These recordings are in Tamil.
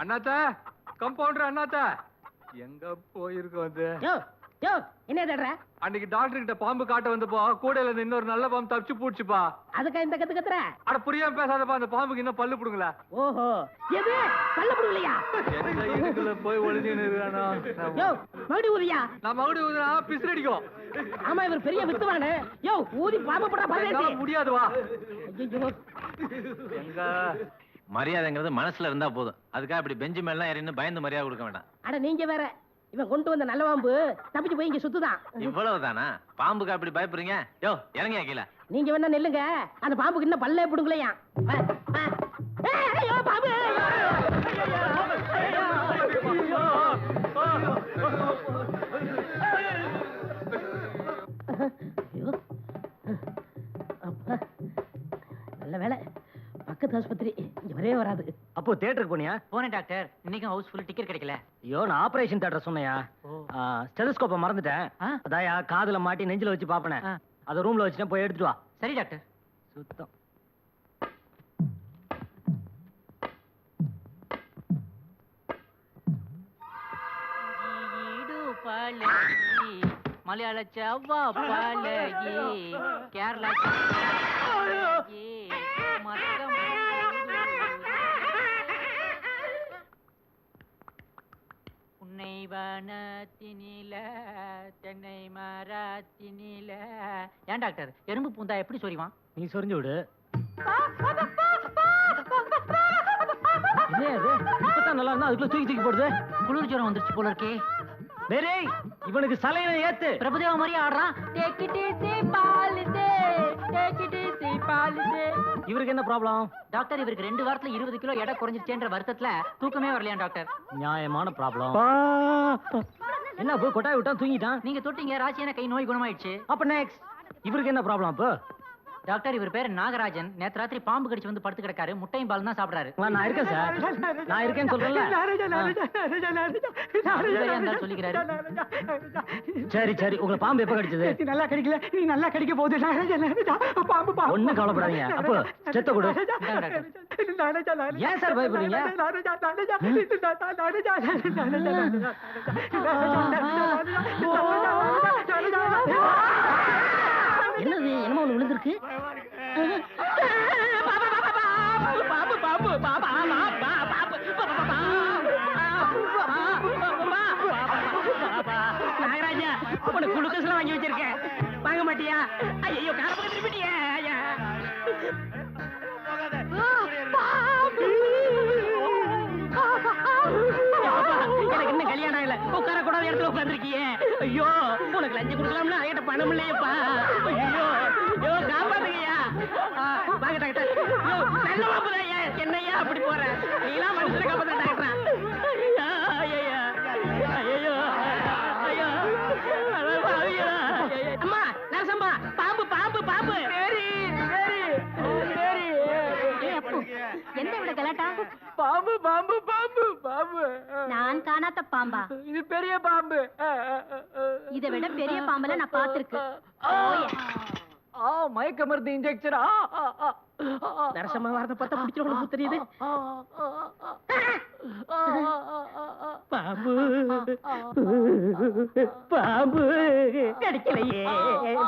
அண்ணாத்த கம்பவுண்டர் அண்ணாத்த. எங்க போயிருக்கோம் அது யோ என்ன தேடுற அன்னைக்கு டாக்டர் கிட்ட பாம்பு காட்ட வந்தப்போ கூடையில இருந்து இன்னொரு நல்ல பாம்பு தப்பிச்சு பூச்சிப்பா அதுக்கா இந்த கத்து கத்துற? அட புரியாம பேசாதப்பா அந்த பாம்புக்கு இன்னும் பல்லு புடுங்கள ஓஹோ எது? பல்ல புடுங்கலையா? எங்க இதுக்குள்ள போய் ஒளிஞ்சுன்னு இருக்கானோ யோ மறுபடி ஊதியா? நான் மறுபடியும் ஊதுனா பிசில் அடிக்கும். ஆமா இவர் பெரிய வித்துவானு. யோ ஊதி பதேசி முடியாது வா ஐயோ எங்க? மரியாதைங்கிறது மனசுல இருந்தா போதும். அதுக்காக இப்படி பெஞ்சு மேலாம் ஏறின்னு பயந்து மரியாதை கொடுக்க வேண்டாம். அட நீங்க வேற. இவன் கொண்டு வந்த நல்ல பாம்பு தப்பிச்சு போய் இங்க சுத்துதான். இவ்வளவுதானா? பாம்புக்கு அப்படி பயப்படுறீங்க? யோ இறங்கியா கீழே. நீங்க வேணா நில்லுங்க. அந்த பாம்புக்கு இன்னும் பல்லே புடுங்கலையா பக்கத்து ஆஸ்பத்திரி. வரவே வராது. அப்போ தியேட்டருக்கு போனியா? போனேன் டாக்டர். இன்னைக்கும் ஹவுஸ் ஃபுல் டிக்கெட் கிடைக்கல. ஐயோ நான் ஆபரேஷன் தேட்டர் சொன்னையா. ஸ்டெதஸ்கோப்பை மறந்துட்டேன்? அதாயா காதுல மாட்டி நெஞ்சில வச்சு பாப்பனே. ஆ. அத ரூம்ல வச்சுட்டேன் போய் எடுத்துட்டு வா. சரி டாக்டர். சுத்தம். மலையாள செவ்வா பழகி கேரளா ஏன் டாக்டர்? எறும்பு பூந்தா எப்படி சொரிவான்? நீ சொரிஞ்சு விடு. அது இப்பதான் நல்லா இருந்தா அதுக்குள்ள தூக்கி தூக்கி போடுது. குளிர் ஜுரம் வந்துருச்சு போல இருக்கே. வேறே இவனுக்கு சலையில ஏத்து. பிரபுதேவா மாதிரி ஆடுறான். Take it easy, பாலுதே. Take it easy, பாலுதே. இவருக்கு என்ன ப்ராப்ளம் டாக்டர் இவருக்கு ரெண்டு வாரத்துல இருபது கிலோ எடை குறைஞ்சிருச்சேன்ற வருத்தத்துல தூக்கமே வரலையா டாக்டர்? நியாயமான ப்ராப்ளம் என்ன போய் கொட்டாய் விட்டா தூங்கிட்டான்? நீங்க தொட்டீங்க ராசியான கை நோய் குணமாயிடுச்சு. அப்ப நெக்ஸ்ட் இவருக்கு என்ன ப்ராப்ளம் அப்போ டாக்டர் இவர் பேர் நாகராஜன் நேத்து ராத்திரி பாம்பு கடிச்சு வந்து படுத்து கிடக்காரு முட்டையும் பால் தான் சாப்பிடுறாரு நான் இருக்கேன் சார் நான் இருக்கேன்னு ஆள் சொல்லிக்கிறாரு சரி சரி உங்களை பாம்பு எப்ப கடிச்சது நல்லா கிடைக்கல நீ நல்லா கிடைக்க போகுது பாம்பு பாம்பு ஒண்ணும் கவலைப்படாதீங்க அப்போ செத்த கொடு. ஏன் சார் பயப்படுறீங்க என்னது விழுந்திருக்கு. பாம்பு பாம்பு பாம்பு நாகராஜா உனக்கு குளுக்கோஸ்லாம் வாங்கி வச்சிருக்கேன். வாங்க மாட்டியா? ஐயோ காரப்பக்கம் திருப்பிட்டியே இடத்துல உட்காந்துருக்கியே ஐயோ உனக்கு லஞ்சம் கொடுக்கலாம்னா என்கிட்ட பணம் இல்லையேப்பா. ஐயோ ஐயோ காப்பாத்துங்கய்யா. வாங்க டாக்டர். ஐயோ, நல்ல மாப்பிள்ளையா என்னையா அப்படி போற? நீலாம் மனுஷனை காப்பாத்த டாக்டரா? காணாத பாம்பா இது பெரிய பாம்பு இதை விட பெரிய பாம்பல நான் பார்த்திருக்கேன் ஆ மயக்க மருந்து இன்ஜெக்ஷன் நரசம்மா வரத பார்த்தா பிடிச்சிருவோம் தெரியுது பாம்பு பாம்பு கிடைக்கலையே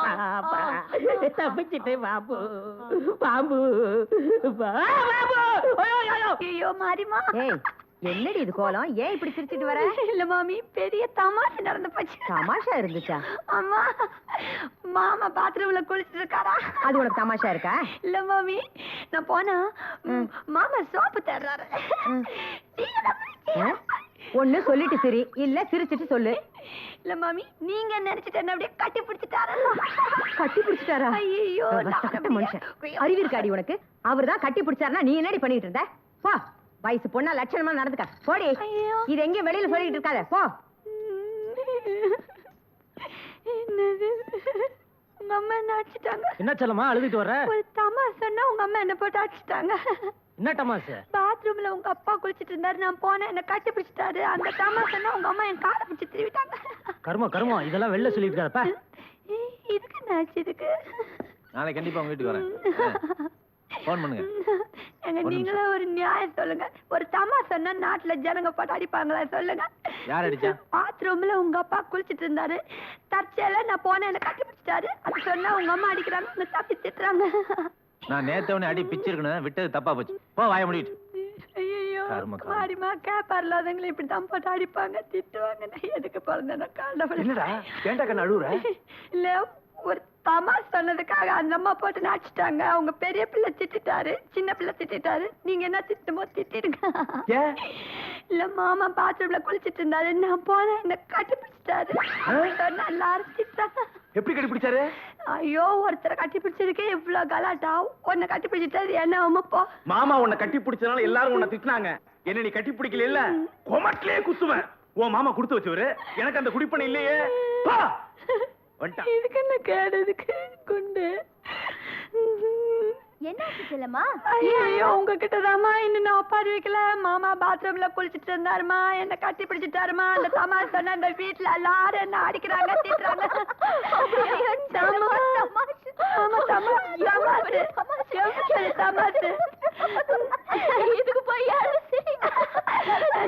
பாப்பா தப்பிச்சிட்டு பாம்பு பாம்பு பாம்பு ஐயோ, மாரிமா ஏய் என்னடி இது கோலம்? ஏன் இப்படி சிரிச்சிட்டு வர? இல்ல மாமி பெரிய தமாஷை நடந்து போச்சு. தமாஷா இருந்துச்சா? அம்மா மாமா பாத்ரூம்ல குளிச்சிட்டு இருக்காரா? அது உனக்கு தமாஷா இருக்கா? இல்ல மாமி நான் போனா மாமா சோப்பு தர்றாரு. ஒண்ணு சொல்லிட்டு சரி இல்ல சிரிச்சிட்டு சொல்லு. இல்ல மாமி நீங்க நினைச்சிட்டு என்ன அப்படியே கட்டி பிடிச்சிட்டாரு. கட்டி பிடிச்சிட்டாரா? ஐயோ மனுஷன். அறிவு இருக்காடி உனக்கு? அவர்தான் கட்டி பிடிச்சாருன்னா நீ என்னடி பண்ணிட்டு இருந்த? போ வயசு பொண்ணா லட்சணமா நடந்துக்க. போடி. இது எங்கேயும் வெளியில சொல்லிட்டு இருக்காத. போ. உங்க அம்மா என்ன அடிச்சிட்டாங்க? என்ன செல்லமா அழுதுட்டு வர ஒரு தமாசன்னா உங்க அம்மா என்ன போட்டு அடிச்சிட்டாங்க? என்ன டமாசு பாத்ரூம்ல உங்க அப்பா குளிச்சிட்டு இருந்தாரு. நான் போனேன் என்ன கட்டி பிடிச்சிட்டாரு அந்த தமாசன்னா உங்க அம்மா என் காலை பிடிச்சி திருவிட்டாங்க. கர்மம் கர்மம். இதெல்லாம் வெளில ஏய், இதுக்கு என்ன ஆச்சு இதுக்கு? நாளைக்கு கண்டிப்பா உங்க வீட்டுக்கு வரேன். ஃபோன் பண்ணுங்க. ஒரு நீங்களே ஒரு நியாயம் சொல்லுங்க. ஒரு தமா சொன்னா நாட்டுல ஜனங்க போட்டு அடிப்பாங்களா சொல்லுங்க. யார் அடிச்சா? பாத்ரூம்ல உங்க அப்பா குளிச்சிட்டு இருந்தாரு. தற்செயல நான் போனேன் என்ன கட்டி பிடிச்சிட்டாரு. அது சொன்னா உங்க அம்மா அடிக்கிறாங்க உங்க தப்பி திட்டுறாங்க. நான் நேத்தவனே அடி பிச்சிருக்கணும் விட்டது தப்பா போச்சு. போ வாய முடிட்டு. ஐயோ. மாடிமா கேப்பார் இல்லாதவங்களை இப்படித்தான் போட்டு அடிப்பாங்க திட்டுவாங்க. நான் எதுக்கு பிறந்தேன் காண்டவன் என்னடா ஏன்டா கண்ணு அழுவுற? இல்ல ஒரு தமாஷ் சொன்னதுக்காக அந்த அம்மா போட்டு நடிச்சிட்டாங்க. அவங்க பெரிய பிள்ளை திட்டிட்டாரு சின்ன பிள்ளை திட்டிட்டாரு. நீங்க என்ன திட்டுமோ திட்டிடுங்க? இல்ல மாமா பாத்ரூம்ல குளிச்சிட்டு இருந்தாரு. நான் போனேன் என்ன கட்டி பிடிச்சிட்டாரு சொன்னா எல்லாரும் திட்டாங்க எப்படி கண்டுபிடிச்சாரு ஐயோ ஒருத்தரை கட்டி பிடிச்சதுக்கே இவ்வளவு கலாட்டா? உன்னை கட்டி பிடிச்சிட்டாரு என்ன அம்மா போ. மாமா உன்னை கட்டி பிடிச்சனால எல்லாரும் உன்னை திட்டினாங்க. என்ன நீ கட்டி பிடிக்கல இல்ல கொமட்டிலே குத்துவேன். உன் மாமா கொடுத்து வச்சவரு. எனக்கு அந்த குடிப்பணம் இல்லையே. பா! வந்துட்டான். இதுக்கு என்ன கேடுதுக்கு குண்டு என்னாச்சு செல்லம்மா ஐயோ உங்ககிட்ட தாமா இன்னும் நான் ஒப்பாரி வைக்கல மாமா பாத்ரூம்ல குளிச்சிட்டு இருந்தாருமா என்ன கட்டி பிடிச்சிட்டாருமா அந்த தமாஷ் சொன்ன அந்த வீட்ல எல்லாரும் என்ன அடிக்கிறாங்க திட்டுறாங்க. இதுக்கு போய் யாரு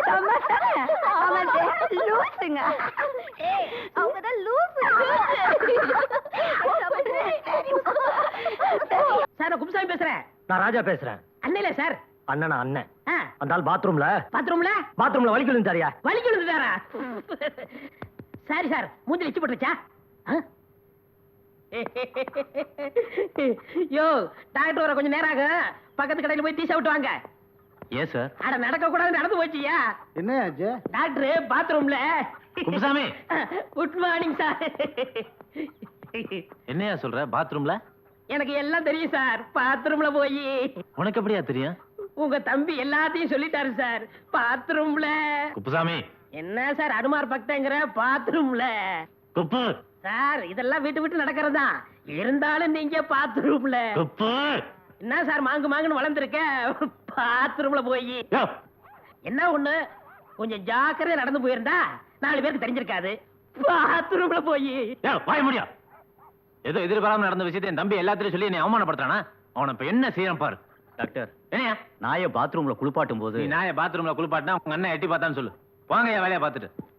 தமாஷ் தானே? தமாஷ். லூசுங்க. அவங்கதான் லூசு சார் நான் குப்புசாமி பேசுறேன் நான் ராஜா பேசுறேன். அண்ணல சார். அண்ணனா அண்ணன் ஆ, அந்த ஆள் பாத்ரூம்ல? பாத்ரூம்ல? பாத்ரூம்ல வலிக்கு விழுந்தாரியா வலிக்கு விழுந்துட்டாரா? Sorry sir. மூஞ்சி வச்சு போட்டுச்சா யோ டாக்டர் வர கொஞ்சம் நேரம் ஆகும் பக்கத்து கடையில போய் டீ சாப்பிட்டு வாங்க. ஏன் சார்? அட நடக்க கூடாது நடந்து போச்சியா? என்ன ஆச்சு? டாக்டர் பாத்ரூம்ல. குப்புசாமி. Good morning sir. என்னையா சொல்ற? பாத்ரூம்ல? எனக்கு எல்லாம் தெரியும் சார். பாத்ரூம்ல போய். உனக்கு எப்படியா தெரியும்? உங்க தம்பி எல்லாத்தையும் சொல்லிட்டாரு சார். பாத்ரூம்ல குப்புசாமி. என்ன சார்? அனுமார் பக்தங்கிற பாத்ரூம்ல குப்பு. சார் இதெல்லாம் விட்டு விட்டு நடக்கிறதா? இருந்தாலும் நீங்க பாத்ரூம்ல குப்பு. என்ன சார்? மாங்கு மாங்குன்னு வளர்ந்துருக்க. பாத்ரூம்ல போய். என்ன ஒண்ணு? கொஞ்சம் ஜாக்கிரதையா நடந்து போயிருந்தா நாலு பேருக்கு தெரிஞ்சிருக்காது. பாத்ரூம்ல போய். வாய முடியா. ஏதோ எதிர்பாராம நடந்த விஷயத்தை என் தம்பி எல்லாத்திலையும் சொல்லி என்னை அவமானப்படுத்துறானா? அவனை இப்ப என்ன செய்யறான் பாரு. டாக்டர் என்னையா நாய பாத்ரூம்ல குளிப்பாட்டும் நீ நாய பாத்ரூம்ல குளிப்பாட்டினா உங்க அண்ணன் எட்டி பார்த்தான்னு சொல்லு. வாங்க வேலையை பார்த்துட்டு.